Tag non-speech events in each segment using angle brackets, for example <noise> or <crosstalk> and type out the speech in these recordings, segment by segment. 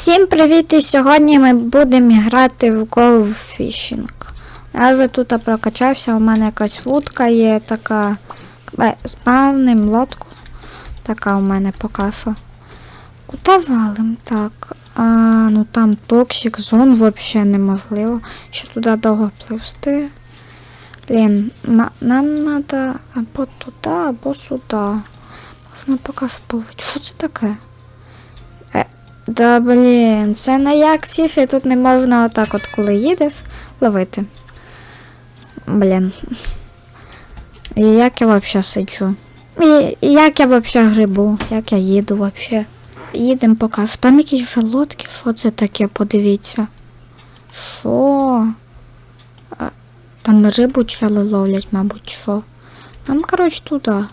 Всім привіт! І сьогодні ми будемо грати в Go Fishing. Я вже тут прокачався, у мене якась вудка є така е, з певним лодку. Така у мене поки що. Куда валим? Так. А, ну там токсик, зон взагалі неможливо. Ще туди довго пливсти. Блін, нам треба або туди, або сюди. Можна поки що половити. Що це таке? Да блін, це не як в фіфі, тут не можна отак от коли їдеш ловити. Блін. І як я вообще сиджу? І, як я вообще грибу? Як я їду вообще? Їдемо поки що. Там якісь лодки, що це таке, подивіться. Що? Там рибу чели ловлять, мабуть, що. Там, коротше, туди.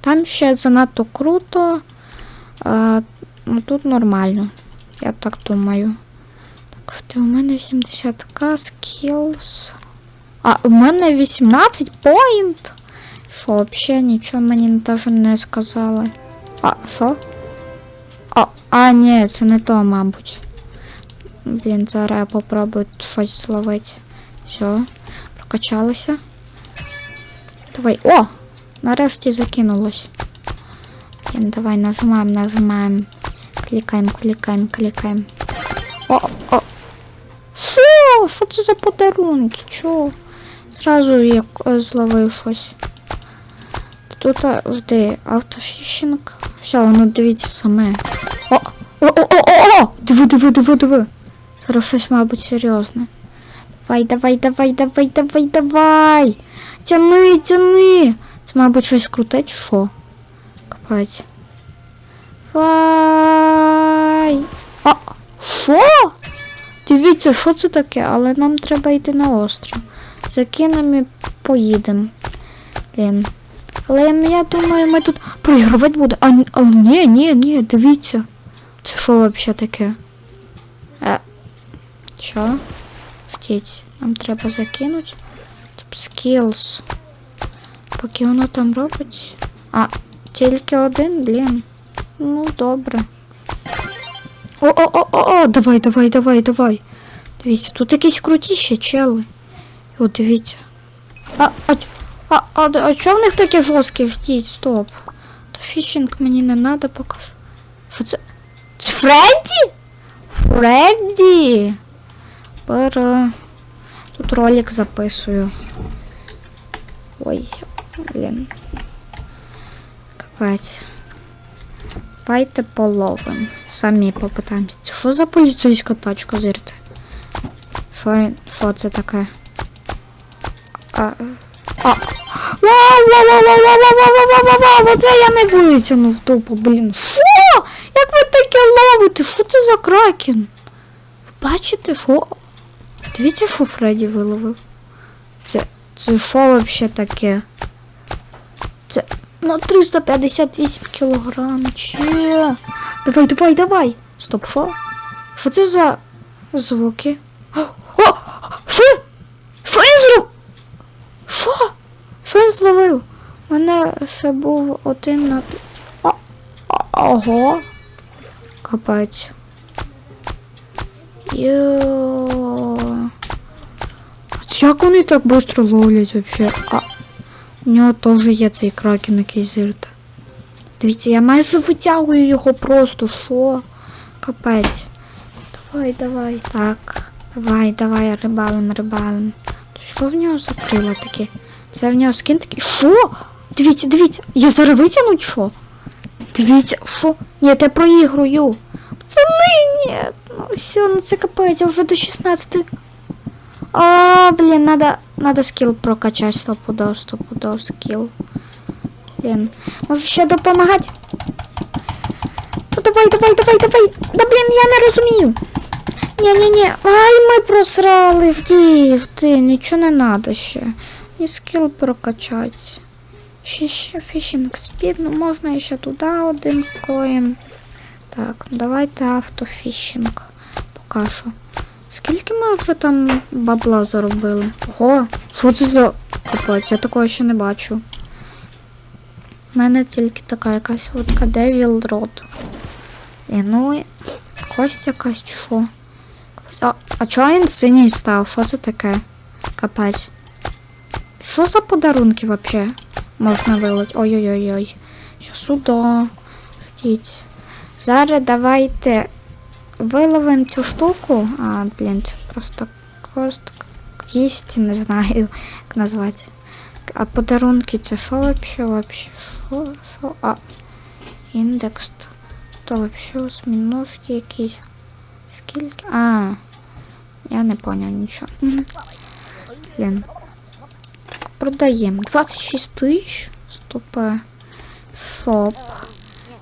Там ще занадто круто. А, ну тут нормально. Я так думаю. Так що у мене 80к skills. А, у мене 18 point. Що, взагалі нічого мені навіть не сказали. А, що? А, а, ні, це не то, мабуть. Блін, зараз я попробую щось зловити. Все, прокачалися. Давай. О! Нарешті закинулось. Блін, давай нажимаємо, нажимаємо. Клікаємо, клікаємо, клікаємо. О, о. Що? Що це за подарунки? Чого? Зразу як е, зловив щось. Тут а, жди, автофішинг. Все, воно дивіться саме. О! О, о, о, о, о! Диви, диви, диви, диви. Зараз щось, мабуть, серйозне. Давай, давай, давай, давай, давай, давай. Тяни, тяни. Це, мабуть, щось круте, чи що? Капець. Вай. А, що? Дивіться, що це таке, але нам треба йти на острів. Закинемо і поїдемо. Блін. Але я думаю, ми тут проігрувати буде. А, а ні, ні, ні, дивіться. Це що взагалі таке? Е, що? Ждіть, нам треба закинути. Skills. Поки воно там робить. А, тільки один, блін. Ну, добре. О-о-о-о-о! Давай, давай, давай, давай. Дивіться, тут якісь крутіші чели. О, дивіться. А, а, а, а, а чого в них такі жорсткі? Ждіть, стоп. То фішинг мені не треба поки що. Це? Це Фредді? Фредді! Пора. Тут ролик записую. Ой, блін. Капець. Давайте половим. Самі попитаємося. Що за поліцейська тачка зірте? Що, що це таке? А, а. Оце я не витягнув тупо, блін. Що? Як ви таке ловите? Що це за кракен? Ви бачите, що? Дивіться, що Фредді виловив. Це, це що взагалі таке? На 358 кілограм. Че? Давай, давай, давай. Стоп, що? Що це за звуки? О! Що? Що він зробив? Що? Що він зловив? У мене ще був один на. О, ого. Капець. Йо. Як вони так швидко ловлять? А у нього теж є цей кракен якийсь зирта. Дивіться, я майже витягую його просто, що? Капець. Давай, давай. Так, давай, давай, рибалим, рибалим. Що в нього за крила такі? Це в нього скін такий. Що? Дивіться, дивіться, я зараз витягнуть що? Дивіться, що? Ні, я проігрую. Пацани, ні. Ну все, ну це капець, я вже до 16. А, блін, надо, надо скіл прокачати стопудов, стопудов скіл. Блін, може ще допомагати? Ну давай, давай, давай, давай. Да блін, я не розумію. Ні-ні-ні, ай, ми просрали, жди, жди, нічого не надо ще. Ні скіл прокачати. Ще ще фішинг спід, ну можна ще туди один коїн. Так, давайте автофішинг. Поки що. Скільки ми вже там бабла заробили? Ого, що це за капець? Я такого ще не бачу. У мене тільки така якась вудка Devil Rod. І ну, кость якась що? А, а чого він синій став? Що це таке? Капець. Що за подарунки вообще можна вилить? Ой-ой-ой-ой. Що сюди? Ждіть. Зараз давайте виловимо цю штуку. А, блін, це просто кост кість, не знаю, як назвати. А подарунки це що вообще вообще? Що? Що? А. Індекс. То вообще осьминожки якісь. Скільки? А. Я не поняв нічого. <laughs> Блін. Продаємо. 26 тисяч. Стопе. Шоп.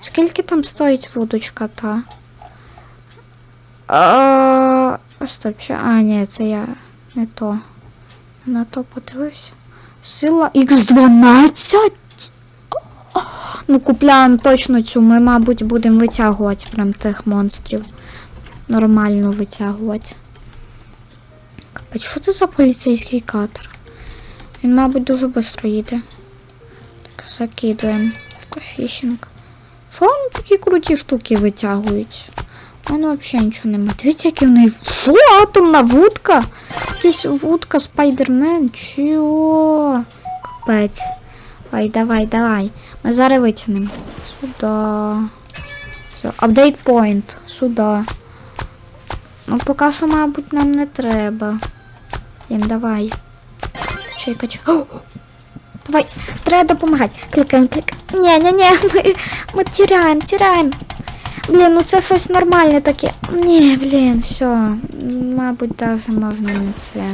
Скільки там стоїть вудочка та? А, стоп, ще- а, ні, це я не то. На то подивився. Сила Х12. Ну, купляємо точно цю. Ми, мабуть, будемо витягувати прям тих монстрів. Нормально витягувати. Капець, що це за поліцейський катер? Він, мабуть, дуже швидко їде. Так, закидуємо. Автофішинг. Що вони такі круті штуки витягують? Мене взагалі нічого немає. Дивіться, які в неї. Що? Атомна вудка? Якась вудка Спайдермен? Чого? Капець. Давай, давай, давай. Ми зараз витягнемо. Сюда. Все, апдейт point. Сюда. Ну, поки що, мабуть, нам не треба. Блін, давай. Качай. О! Давай, треба допомагати. Кликаємо, кликаємо. Ні, ні, ні, <laughs> ми, ми тіряємо, тіряємо. Блін, ну це щось нормальне таке. Ні, блін, все. Мабуть, даже можна не це.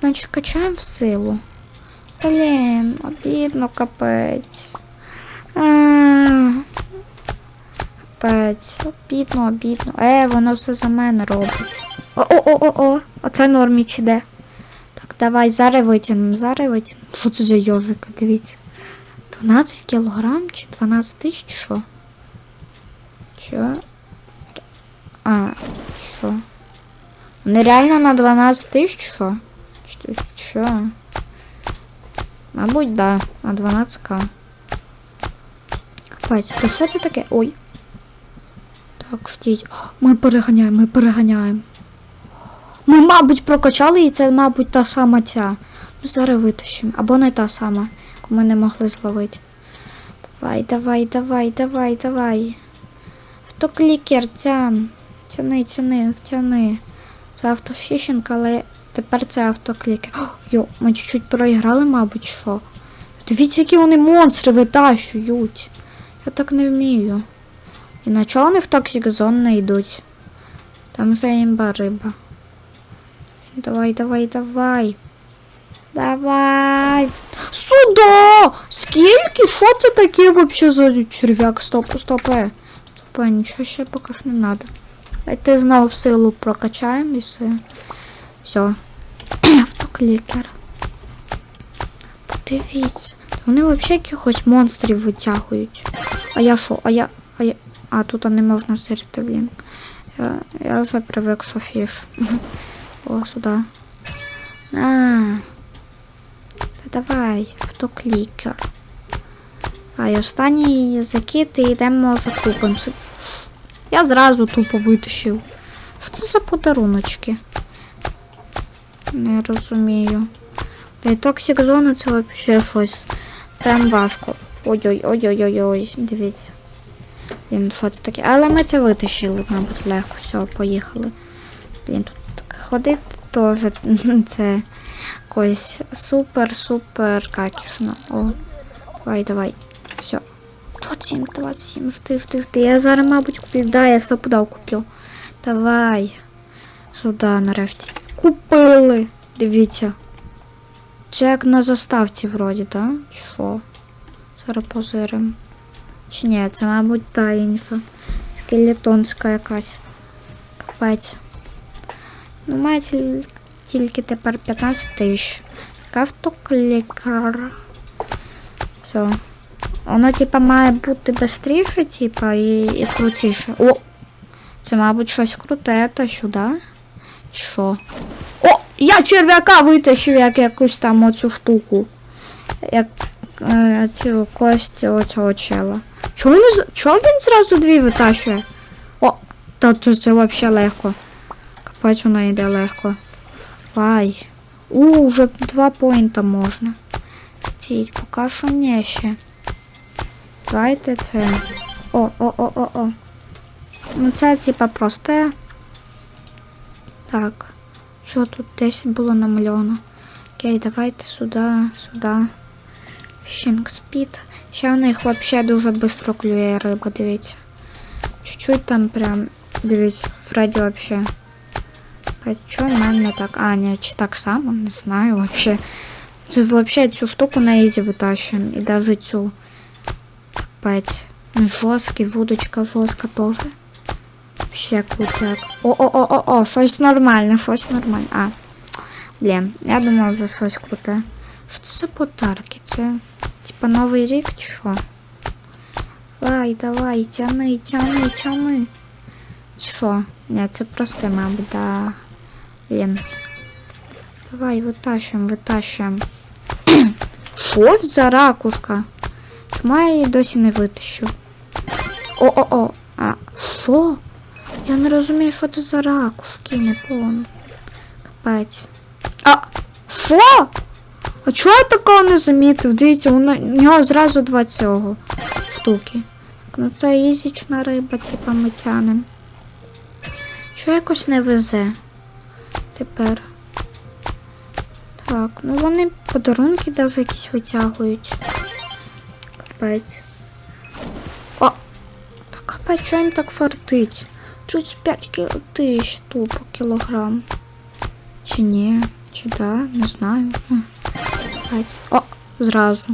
Значить, качаємо в силу. Блін, обідно, капець. А, Капець, обідно, обідно. Е, воно все за мене робить. О-о-о-о-о, оце норміч іде. Так, давай, зараз витягнемо, зараз витягнемо. Що це за йожика, дивіться. 12 кілограм чи 12 тисяч, що? Що? А, що? Нереально на 12 тисяч, що? Що? Мабуть, да, на 12к. Капець, то що таке? Ой. Так, ждіть. Ми переганяємо, ми переганяємо. Ми, мабуть, прокачали і це, мабуть, та сама ця. Ну, зараз витащимо. Або не та сама, яку ми не могли зловити. Давай, давай, давай, давай, давай. Автоклікер, тян. Тяни, тяни, тяни. Це автофішинг, але тепер це автоклікер. О, йо, ми чуть-чуть проіграли, мабуть, що. Дивіться, які вони монстри витащують. Я так не вмію. І на чого вони в Toxic Zone не йдуть? Там вже імба риба. Давай, давай, давай. Давай. Сюда! Скільки? Що це таке вообще за черв'як? Стоп, стопе. Стопе, нічого ще поки не надо. Давайте знову силу прокачаємо і все. Все. <clears throat> Автоклікер. Подивіться. Вони взагалі якихось монстрів витягують. А я що? А я. А я. А, тут не можна сирити, блін. Я, я вже привик, що фіш. <laughs> О, сюди. А. Та давай, автоклікер. А і останній закид і йдемо собі. Я зразу тупо витащив. Що це за подаруночки? Не розумію. Та й токсик зона це взагалі щось. Прям важко. Ой-ой-ой-ой-ой-ой. Дивіться. Блін, що це таке? Але ми це витащили, мабуть, легко. Все, поїхали. Блін, тут ходити теж <laughs> це якось супер-супер какішно. О, давай, давай. Все. 27, 27, жди, жди, жди. Я зараз, мабуть, куплю. Да, я стопудав куплю. Давай. Сюди, нарешті. Купили. Дивіться. Це як на заставці вроді, так? Що? Зараз позиримо. Чи ні, це, мабуть, та інша. Скелетонська якась. Капець. Ну, має тіль- тільки тепер 15 тисяч. Автоклікер. Все. Воно, типа, має бути швидше, типа, і, і крутіше. О! Це, мабуть, щось круте, та сюди. Що? О! Я черв'яка витащив як якусь там оцю штуку. Як е, цю кость оцього чела. Чого він, чого він зразу дві витащує? О! Та це, це взагалі легко. Капець воно йде легко. Вай. У, вже два поінта можна. Тіть, поки що не ще. Давайте це. О, о, о, о, о. Ну це типа просте. Так. Що тут десь було намальовано? Окей, давайте сюди, сюди. Speed. Ще в них взагалі дуже швидко клює риба, дивіться. Чуть-чуть там прям, дивіться, Фредді взагалі. А що в мене не так? А, ні, чи так само, не знаю вообще. Це вообще цю штуку на ізі витащуємо. І навіть цю. Капець. Жорсткий, вудочка жорстка теж. Ще крутяк. О-о-о-о-о, щось нормальне, щось нормальне. А. Блін, я думав вже щось круте. Це за подарки? Це типа Новий рік чи що? Давай, давай, тяни, тяни, тяни. Що? Ні, це мабуть, да. Блін. Давай, витащуємо, витащуємо. <clears throat> Що за ракушка? Чому я її досі не витащу? О-о-о. А, що? Я не розумію, що це за ракушки, не повно. Капець. А, що? А чого я такого не замітив? Дивіться, у у нього зразу два цього штуки. Ну це ізічна риба, типа ми тянем. Чого якось не везе? Тепер. Так, ну вони подарунки навіть якісь витягують. Капець. О! Так капець, що їм так фартить? Чуть 5 кіл... тисяч тупо кілограм. Чи ні? Чи да? Не знаю. Капець. О! Зразу.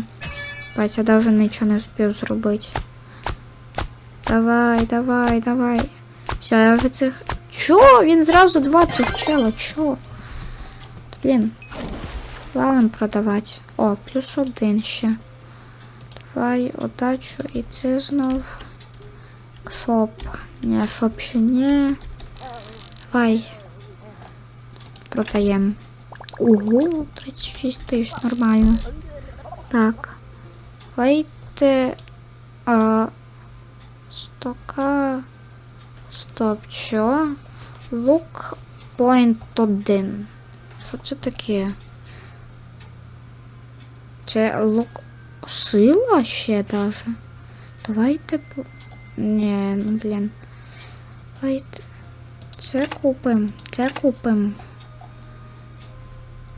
Капець, я навіть нічого не встиг зробити. Давай, давай, давай. Все, я вже цих. Чо? Він зразу 20 чела, чо? Блін. Валим продавати. О, плюс один ще. Давай удачу і це знов. Шоп. Ні, шоп ще не. Давай. Продаємо. Ого, 36 тисяч, нормально. Так. Давайте. А, стока. Стоп, що? Лук point 1. Що це таке? Це лук сила ще даже. Давайте по. Ні, ну блін. Давайте. Це купим. Це купим.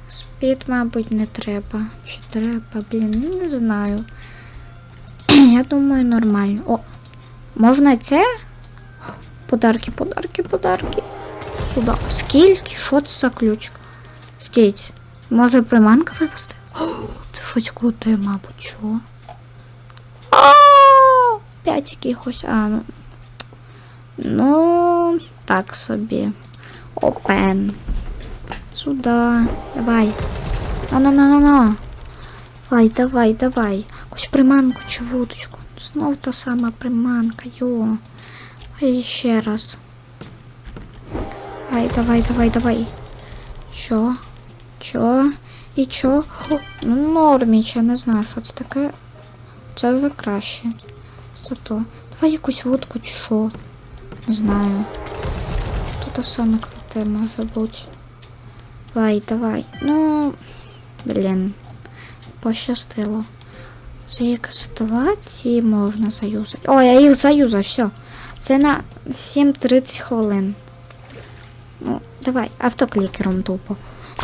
Спід, мабуть, не треба. Чи треба, блін, ну, не знаю. <clears throat> Я думаю, нормально. О, можна це? Подарки, подарки, подарки. Сюди. Скільки? Що це за ключ? Ждіть. Може приманка випасти? Щось круте, мабуть, чого? А, П'ять якихось. А, ну. Ну, так собі. Опен. Сюда. Давай. На-на-на-на-на. Давай, давай, давай. Якусь приманку чи вудочку. Знов та сама приманка, йо. Ай, ще раз. Давай, давай, давай, давай. Що? Що? І чо? О, ну норміч, я не знаю, що це таке. Це вже краще. Зато. Давай якусь вудку чи що. Не знаю. Що тут саме круте може бути. Давай, давай. Ну, блін. Пощастило. Це як ситуації можна заюзати. О, я їх заюзав, все. Це на 7-30 хвилин. Ну, давай, автоклікером тупо.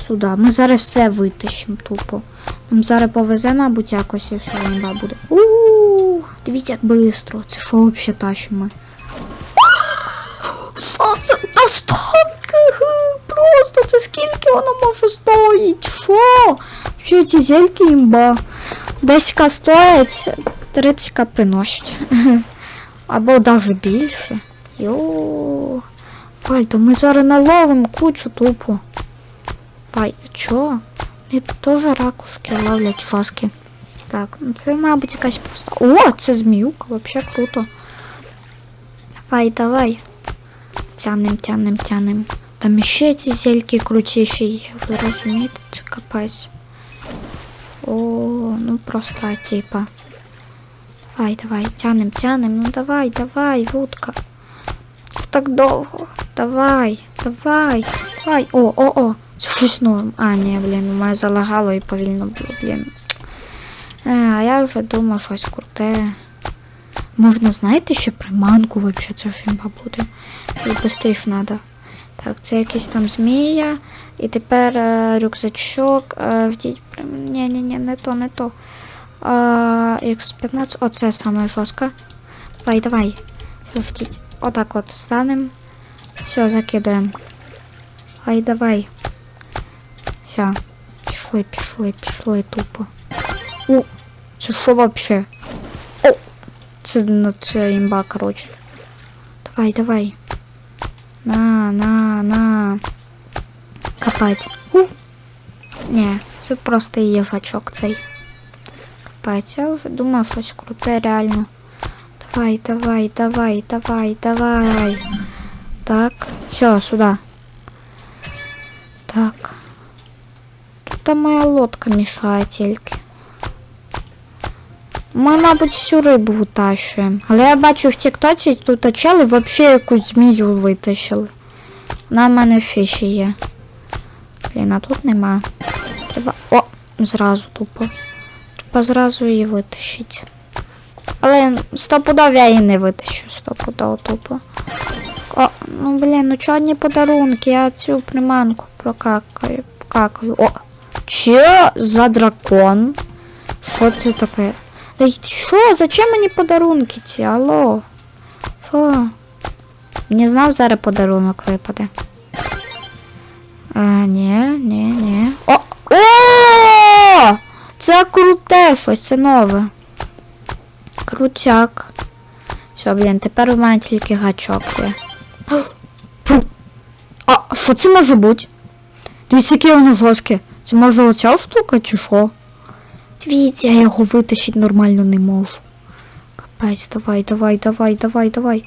Сюди. Ми зараз все витащимо тупо. Нам зараз повезе, мабуть, якось і все імба буде. у дивіться, як швидко. Це що взагалі тащимо? Що це? Та! Просто це скільки воно може стоїть? Що? Що ці зельки імба? 10к стоять, 30к приносять. <laughs> Або навіть більше. Йо. Вальто, ми зараз наловимо кучу тупо. Вай, чо? Вони теж ракушки ловлять жорсткі. Так, ну це, мабуть, якась просто. О, це зміюка, вообще круто. Давай, давай. Тянем, тянем, тянем. Там ще ці зельки крутіші є, ви розумієте, це капець. О, ну просто типа. Давай, давай, тянем, тянем, ну давай, давай, вудка. так довго? Давай, давай, давай. О, о, о. Щось норм. А, ні, блін, у мене залагало і повільно було, блін. Е, а я вже думав щось круте. Можна, знаєте, ще приманку вообще, це ж імба буде. Швидше треба. Так, це якийсь там змія. І тепер е, рюкзачок. Е, ждіть. Ні, ні, ні, не то, не то. Е, X15, оце саме жорстко. Давай, давай. Все, ждіть. Отак от станемо. Все, закидаємо. Ай, давай. Все. Пішли, пішли, пішли тупо. О, це що вообще? О! Це, ну, це імба, коротше. Давай, давай. На, на, на. Копать. У. Ні, це просто їжачок цей. Копать. Я вже думав щось круте, реально. Давай, давай, давай, давай, давай. Так, все, сюда. Так. Тут моя лодка мішає тільки. Мабуть, всю рибу витащуємо. Але я бачу в тіктоці тут чели взагалі якусь змію витащили. В мене фіші є. Блін, а тут нема. Треба. О! Зразу тупо. Треба зразу її витащити. Але стопудов я її не витащу, стопудов тупо. О, ну блін, ну чого одні подарунки, я цю приманку прокакаю. Покакаю. О! Че за дракон? Що це таке? Да що? Зачем мені подарунки ці? Алло? Що? Не знав, зараз подарунок випаде. А, ні, ні, ні. О! О! Це круте щось, це нове. Крутяк. Все, блін, тепер у мене тільки гачок є. А, що це може бути? Дивіться, яке воно жорстке. Це може оця штука чи що? Дивіться, я його витащити нормально не можу. Капець, давай, давай, давай, давай, давай.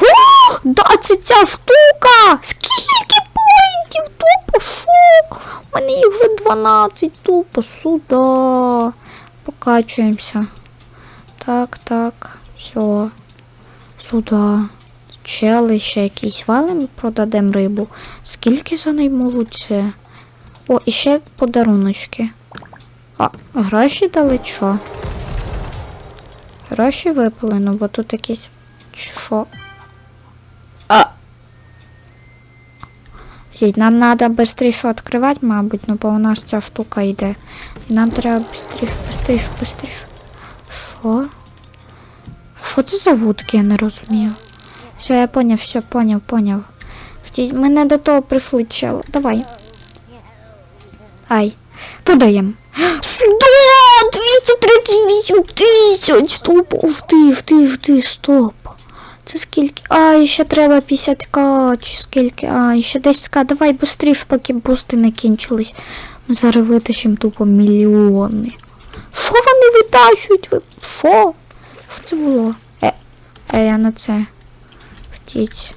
О, да, це ця штука! Скільки поінтів? Тупо що? У мене їх вже 12, тупо сюди. Покачуємося. Так, так, все. Сюди. Чели ще якісь валим продадемо рибу. Скільки за можуть це? О, і ще подаруночки. А, гроші дали що? Гроші випали, ну бо тут якісь. Що? А. Жіть, нам треба швидше відкривати, мабуть, ну бо у нас ця штука йде. І нам треба швидше, швидше, швидше. Що? Що це за вудки, я не розумію. Все, я поняв, все, поняв, поняв. Ми не до того прийшли, чел. Давай. Ай. Продаємо. Сюда! 238 тисяч! Тупо, ух ти, ух ти, ух ти, стоп. Це скільки? А, ще треба 50к, чи скільки? А, ще 10к. Давай быстріш, поки бусти не кінчились. Ми зараз витащимо тупо мільйони. Що вони витащують? Ви... Що? Що це було? Е, е, я на це. Ждіть.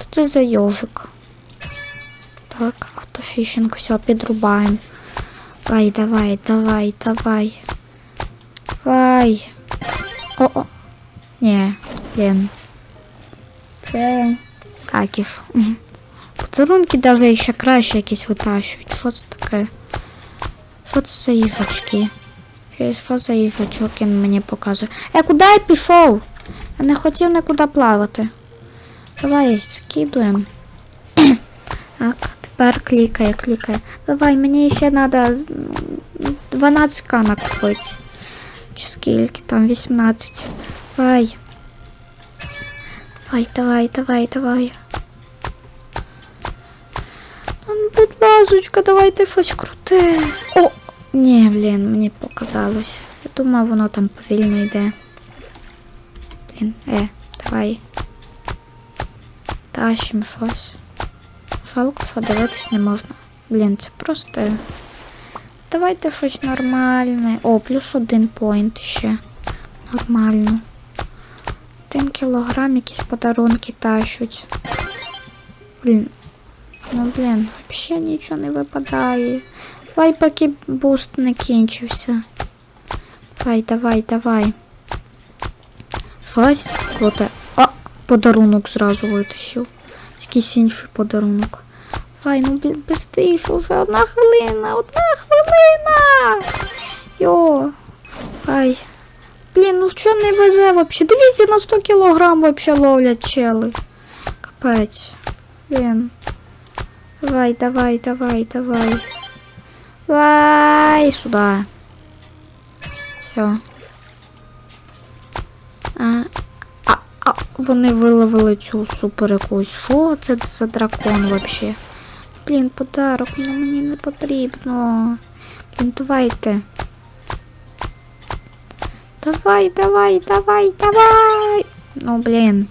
Що це за йожик? Так, автофішинг, все, підрубаємо. Давай, давай, давай, давай. Давай. О-о. Ні, блін. Це. Какіш. Мгм. Подарунки даже ще краще якісь витащують. Що це таке? Що це за їжачки? Що- за їжачок він мені показує? Е, куди я пішов? Я не хотів нікуди плавати. Давай, скидуємо. <coughs> Так, тепер клікає, клікає. Давай, мені ще треба 12к накопити. Чи скільки там? 18. Давай. Давай, давай, давай, давай. Ну, будь ласочка, давайте щось круте. О! Ні, блін, мені показалось. Я думав, воно там повільно йде. Блін, е, давай. Тащим щось. Жалко, що дивитись не можна. Блін, це просто. Давайте щось нормальне. О, плюс один поінт ще. Нормально. Один кілограм якісь подарунки тащуть. Блін. Ну, блін, взагалі нічого не випадає. Давай, поки буст не кінчився. Давай, давай, давай. Щось круте. О, подарунок зразу витащив. Якийсь інший подарунок. Давай, ну быстріше, вже одна хвилина, одна хвилина. Йо. Ай. Блін, ну що не везе вообще? Дивіться, на 100 кілограм вообще ловлять чели. Капець. Блін. Давай, давай, давай, давай. Давай сюда. Все. А, а, вони виловили цю супер якусь. Що це за дракон вообще? Блін, подарок, ну мені не потрібно. Блін, давайте. Давай, давай, давай, давай. Ну, блін.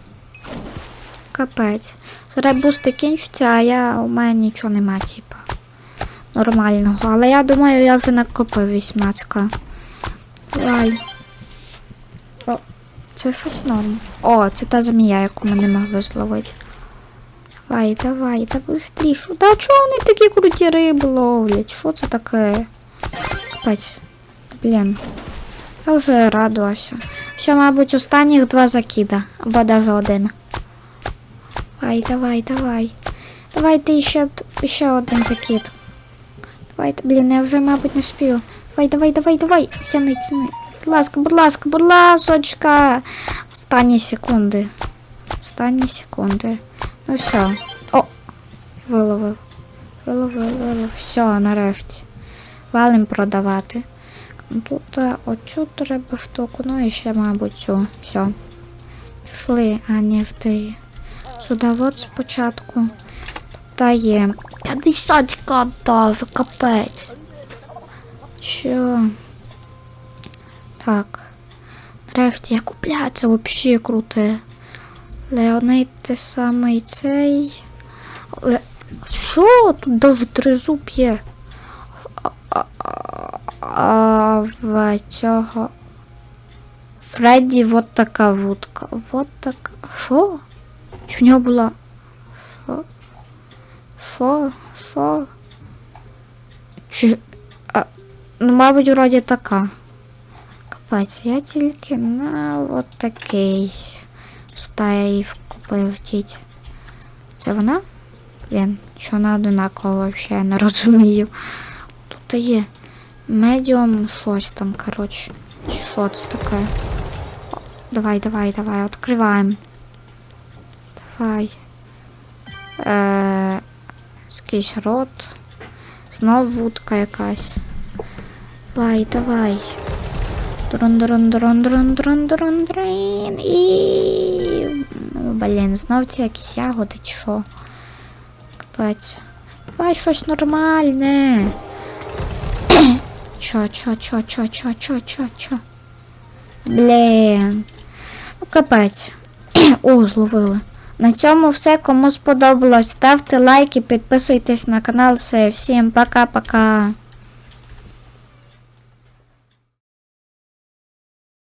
Капець. Зараз бусти кінчаться, а я у мене нічого нема, типа. Нормального. Але я думаю, я вже накопив 18к. Давай. Це щось норм. О, це та змія, яку ми не могли зловити. Давай, давай, та быстріше. Да чого вони такі круті риби ловлять? Що це таке? Капець. Блін. Я вже радувався. Ще, мабуть, останніх два закида. Або даже один. Давай, давай, давай. Давайте ще, ще один закид. Давайте, блін, я вже, мабуть, не вспію. Давай, давай, давай, давай. Тяни, тяни. Будь ласка, будь ласка, будь ласочка. Останні секунди. Останні секунди. Ну все. О! Виловив. Виловив, виловив. Все, нарешті. Валим продавати. Тут е, оцю треба штуку, ну і ще, мабуть, цю. Все. Пішли, а не жди. Сюди от спочатку. Та є. 50 даже, капець. Що? Так. Нарешті я купляю, це взагалі круте. Леонид те самий цей. Але... Що? Тут даже тризуб є. А, а, цього. Фредді вот така вудка. Вот така. Що? Чи в нього була. Що? Що? Що? Чи. А, ну, мабуть, вроді така. Капець, я тільки на от такий. Сюди я її купив, ждіть. Це вона? Блін, що вона одинакова я не <laughs> розумію. Тут є медіум щось там, коротше. Що це таке? О, Давай, давай, давай, відкриваємо. Давай. Е, якийсь рот. Знов вудка якась. Давай, давай. Дрон, дрон, дрон, дрон, дрон, дрон, дрон. І... Ну, блін, знов ці якісь ягоди, чи що? Капець. Давай щось нормальне. Чо, чо, чо, чо, чо, чо, чо, чо. Блін. Ну, капець. О, зловили. На цьому все. Кому сподобалось, ставте лайки, підписуйтесь на канал. Все, всім пока-пока.